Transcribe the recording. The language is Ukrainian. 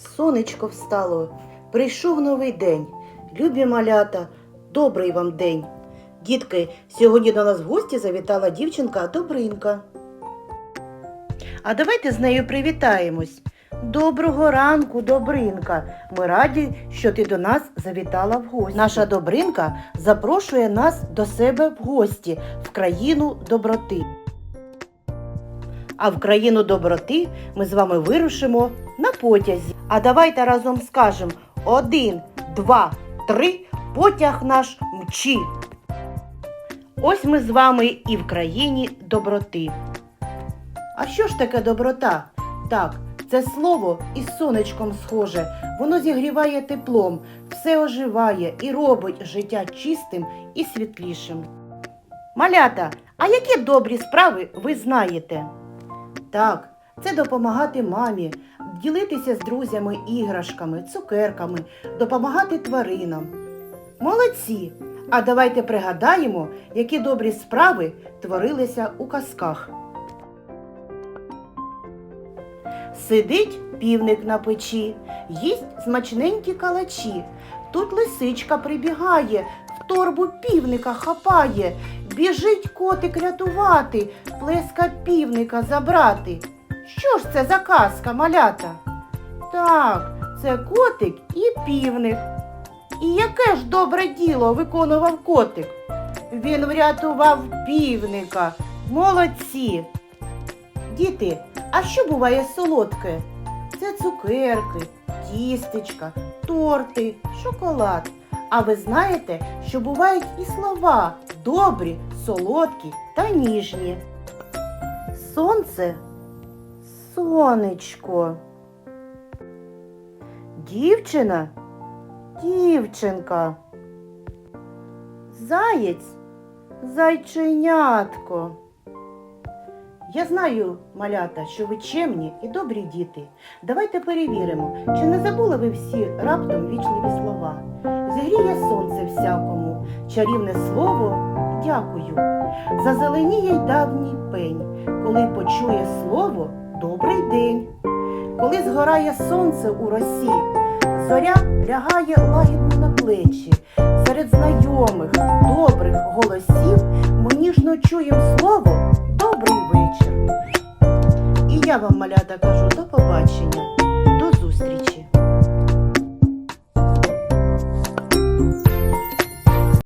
Сонечко встало, прийшов новий день. Любі малята, добрий вам день. Дітки, сьогодні до нас в гості завітала дівчинка Добринка. А давайте з нею привітаємось. Доброго ранку, Добринка. Ми раді, що ти до нас завітала в гості. Наша Добринка запрошує нас до себе в гості в країну доброти. А в країну доброти ми з вами вирушимо на потязі. А давайте разом скажемо один, два, три, потяг наш мчі. Ось ми з вами і в країні доброти. А що ж таке доброта? Так, це слово із сонечком схоже. Воно зігріває теплом, все оживає і робить життя чистим і світлішим. Малята, а які добрі справи ви знаєте? Так, це допомагати мамі, ділитися з друзями іграшками, цукерками, допомагати тваринам. Молодці! А давайте пригадаємо, які добрі справи творилися у казках. Сидить півник на печі, їсть смачненькі калачі. Тут лисичка прибігає, в торбу півника хапає. Біжить котик рятувати, плеска півника забрати. Що ж це за казка, малята? Так, це котик і півник. І яке ж добре діло виконував котик? Він врятував півника. Молодці. Діти, а що буває солодке? Це цукерки, тістечка, торти, шоколад. А ви знаєте, що бувають і слова добрі, солодкі та ніжні. Сонце, сонечко. Дівчина, дівчинка. Заєць, зайченятко. Я знаю, малята, що ви чемні і добрі діти. Давайте перевіримо, чи не забули ви всі раптом вічливі слова. Зігріє сонце всякому, чарівне слово дякую. Зазеленіє й давній пень, коли почує слово добрий день. Коли згорає сонце у росі, зоря лягає лагідно на плечі. Серед знайомих, добрих голосів ми ніжно чуємо слово добрий вечір. І я вам, малята, кажу до побачення.